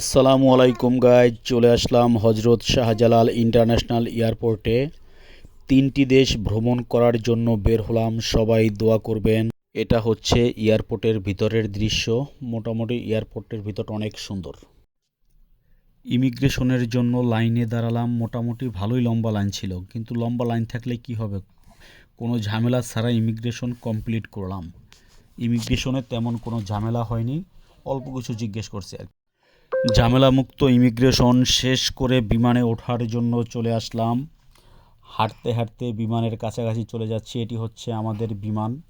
আসসালামু আলাইকুম গাইজ চলে আসলাম হজরত শাহজালাল ইন্টারন্যাশনাল এয়ারপোর্টে। তিনটি দেশ ভ্রমণ করার জন্য বের হলাম, সবাই দোয়া করবেন। এটা হচ্ছে এয়ারপোর্টের ভিতরের দৃশ্য, মোটামুটি এয়ারপোর্টের ভিতর অনেক সুন্দর। ইমিগ্রেশনের জন্য লাইনে দাঁড়ালাম, মোটামুটি ভালোই লম্বা লাইন ছিল, কিন্তু লম্বা লাইন থাকলে কি হবে? কোনো ঝামেলা ছাড়া ইমিগ্রেশন কমপ্লিট করলাম। ইমিগ্রেশনে তেমন কোনো ঝামেলা হয়নি, অল্প কিছু জিজ্ঞেস করছে আর কি। ঝামেলামুক্ত ইমিগ্রেশন শেষ করে বিমানে ওঠার জন্য চলে আসলাম। হাঁটতে হাঁটতে বিমানের কাছাকাছি চলে যাচ্ছি। এটি হচ্ছে আমাদের বিমান।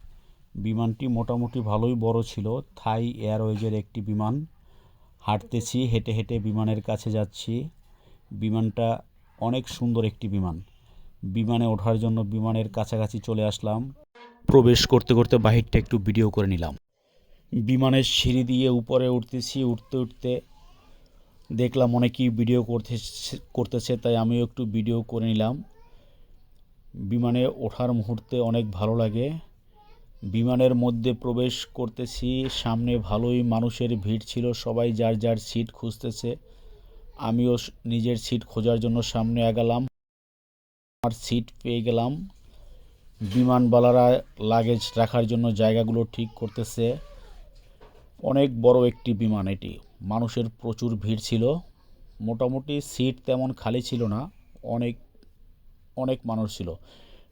বিমানটি মোটামুটি ভালোই বড় ছিল। থাই এয়ারওয়েজের একটি বিমান। হাঁটতেছি, হেঁটে হেঁটে বিমানের কাছে যাচ্ছি। বিমানটা অনেক সুন্দর একটি বিমান। বিমানে ওঠার জন্য বিমানের কাছাকাছি চলে আসলাম। প্রবেশ করতে করতে বাহিরটা একটু ভিডিও করে নিলাম। বিমানের সিঁড়ি দিয়ে উপরে উঠতেছি। উঠতে উঠতে দেখলাম অনেকেই ভিডিও করতে করতেছে, তাই আমিও একটু ভিডিও করে নিলাম। বিমানে ওঠার মুহূর্তে অনেক ভালো লাগে। বিমানের মধ্যে প্রবেশ করতেছি, সামনে ভালোই মানুষের ভিড় ছিল, সবাই যার যার সিট খুঁজতেছে। আমিও নিজের সিট খোঁজার জন্য সামনে আগালাম আমার সিট পেয়ে গেলাম। বিমানবালারা লাগেজ রাখার জন্য জায়গাগুলো ঠিক করতেছে। অনেক বড় একটি বিমান এটি। মানুষের প্রচুর ভিড় ছিল। মোটামুটি সিট তেমন খালি ছিল না। অনেক অনেক মানুষ ছিল।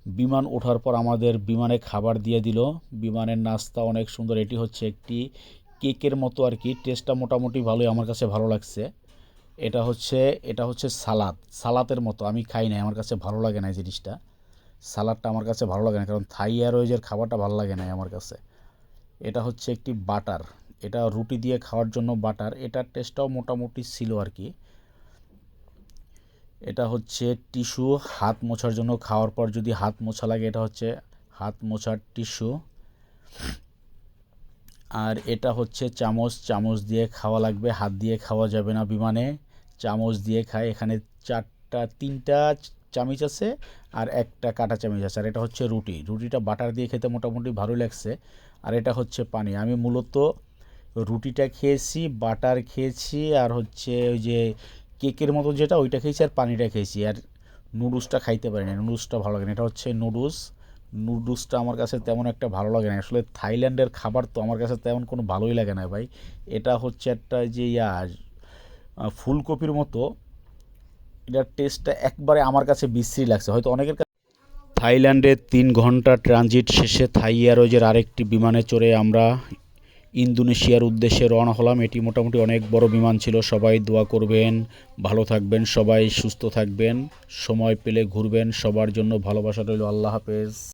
বিমান ওঠার পর আমাদের বিমানে খাবার দিয়ে দিল। বিমানের নাস্তা অনেক সুন্দর। এটি হচ্ছে একটি কেকের মতো আর কি। টেস্টটা মোটামুটি ভালোই আমার কাছে ভালো লাগছে। এটা হচ্ছে এটা হচ্ছে সালাদ। সালাতের মতো। আমি খাই না আমার কাছে ভালো লাগে না জিনিসটা। সালাদটা আমার কাছে ভালো লাগে না। কারণ থাই এয়ারওয়েজের খাবারটা ভালো লাগে না আমার কাছে। এটা হচ্ছে একটি বাটার। এটা রুটি দিয়ে খাওয়ার জন্য বাটার। এটার টেস্টটাও মোটামুটি ছিল আর কি। এটা হচ্ছে টিস্যু, হাত মোছার জন্য খাওয়ার পর যদি হাত মোছা লাগে, এটা হচ্ছে হাত মোছার টিস্যু। আর এটা হচ্ছে চামচ চামচ দিয়ে খাওয়া লাগবে, হাত দিয়ে খাওয়া যাবে না বিমানে। চামচ দিয়ে খায়, এখানে চারটা, তিনটা চামচ আছে আর একটা কাটা চামচ আছে। আর এটা হচ্ছে রুটি। রুটিটা বাটার দিয়ে খেতে মোটামুটি ভালো লাগছে। আর এটা হচ্ছে পানি। আমি মূলত রুটিটা খেয়েছি, বাটার খেয়েছি, আর হচ্ছে ওই যে কেকের মতো যেটা ওইটা খেয়েছি আর পানিটা খেয়েছি। আর নুডলসটা খাইতে পারি না, নুডলসটা ভালো লাগে না। এটা হচ্ছে নুডলস। নুডলসটা আমার কাছে তেমন একটা ভালো লাগে না। আসলে থাইল্যান্ডের খাবার তো আমার কাছে তেমন কোনো ভালোই লাগে না ভাই। এটা হচ্ছে একটা যে ইয়া ফুলকপির মতো। এটার টেস্টটা একবারে আমার কাছে বিশ্রী লাগছে। হয়তো অনেকের কাছে থাইল্যান্ডে তিন ঘণ্টা ট্রানজিট শেষে থাই এয়ারওয়েজের আরেকটি বিমানে চড়ে আমরা ইন্দোনেশিয়ার উদ্দেশ্যে রওনা হলাম। এটি মোটামুটি অনেক বড় বিমান ছিল। সবাই দোয়া করবেন, ভালো থাকবেন, সবাই সুস্থ থাকবেন, সময় পেলে ঘুরবেন, সবার জন্য ভালোবাসা রইল। আল্লাহ হাফেজ।